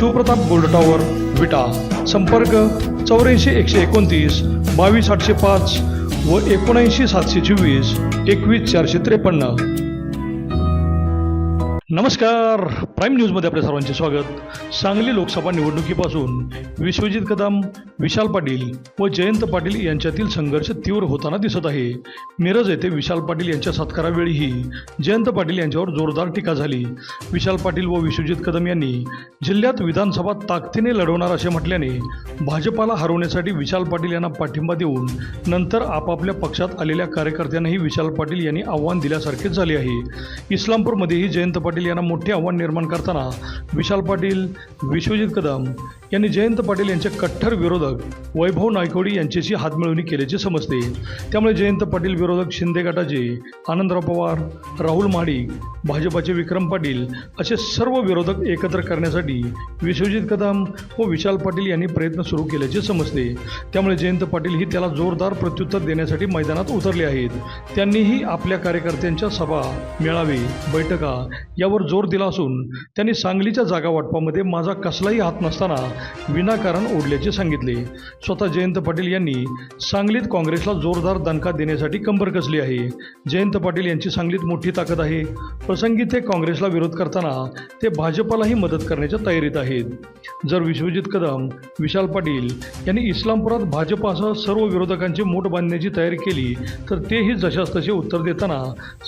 Shivpratap gold tower Vita. संपर्क चौऱ्याऐंशी एकशे एकोणतीस बावीस आठशे पाच व एकोणऐंशी सातशे चोवीस एकवीस चारशे त्रेपन्न. नमस्कार. प्राईम न्यूजमध्ये आपल्या सर्वांचे स्वागत. सांगली लोकसभा निवडणुकीपासून विश्वजित कदम विशाल पाटील व जयंत पाटील यांच्यातील संघर्ष तीव्र होताना दिसत आहे. मिरज येथे विशाल पाटील यांच्या सत्कारावेळीही जयंत पाटील यांच्यावर जोरदार टीका झाली. विशाल पाटील व विश्वजित कदम यांनी जिल्ह्यात विधानसभा ताकदीने लढवणार असे म्हटल्याने भाजपाला हरवण्यासाठी विशाल पाटील यांना पाठिंबा देऊन नंतर आपापल्या पक्षात आलेल्या कार्यकर्त्यांनाही विशाल पाटील यांनी आव्हान दिल्यासारखेच झाले आहे. इस्लामपूरमध्येही जयंत पाटील यांना मोठे आव्हान निर्माण करताना विशाल पाटील विश्वजित कदम यांनी जयंत पाटील यांचे कट्टर विरोधक वैभव नायकोडी यांच्याशी हातमिळवणी केल्याचे समजते. त्यामुळे जयंत पाटील विरोधक शिंदे गटाचे आनंदराव पवार राहुल महाडिक भाजपाचे विक्रम पाटील असे सर्व विरोधक एकत्र करण्यासाठी विश्वजित कदम व विशाल पाटील यांनी प्रयत्न सुरू केल्याचे समजते. त्यामुळे जयंत पाटील ही त्याला जोरदार प्रत्युत्तर देण्यासाठी मैदानात उतरले आहेत. त्यांनीही आपल्या कार्यकर्त्यांच्या सभा मेळावे बैठका यावर जोर दिला असून त्यांनी सांगलीच्या जागा वाटपामध्ये माझा कसलाही हात नसताना विनाकारण ओढल्याचे सांगितले. स्वतः जयंत पाटील यांनी सांगलीत काँग्रेसला जोरदार दणका देण्यासाठी कंबर कसली आहे? जयंत पाटील यांची सांगलीत मोठी ताकद आहे. प्रसंगी ते काँग्रेसला विरोध करताना ते भाजपालाही मदत करण्याच्या तयारीत आहेत. जर विश्वजित कदम विशाल पाटील यांनी इस्लामपुरात भाजपासह सर्व विरोधकांची मोठ बांधण्याची तयारी केली तर तेही जशास तसे उत्तर देताना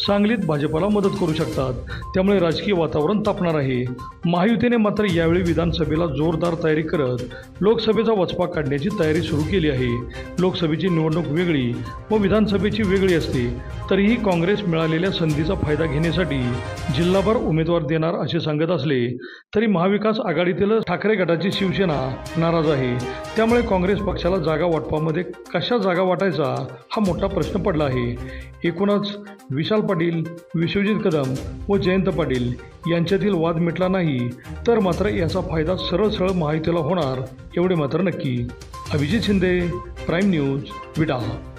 सांगलीत भाजपाला मदत करू शकतात. त्यामुळे राजकीय वातावरण तापणार आहे. महायुतीने मात्र यावेळी विधानसभेला जोरदार तयारी करत लोकसभेचा वचपा काढण्याची तयारी सुरू केली आहे. लोकसभेची निवडणूक वेगळी व विधानसभेची वेगळी असते तरीही काँग्रेस मिळालेल्या संधीचा फायदा घेण्यासाठी जिल्हाभर उमेदवार देणार असे सांगत असले तरी महाविकास आघाडीतील ठाकरे गटाची शिवसेना नाराज आहे. त्यामुळे काँग्रेस पक्षाला जागा वाटपामध्ये कशा जागा वाटायचा हा मोठा प्रश्न पडला आहे. एकूणच विशाल पाटील विश्वजित कदम व जयंत पाटील यांच्यातील वाद मिटला नाही तर मात्र याचा फायदा सरळ सरळ महायुतीला होणार एवढे मात्र नक्की. अभिजित शिंदे प्राईम न्यूज विडा.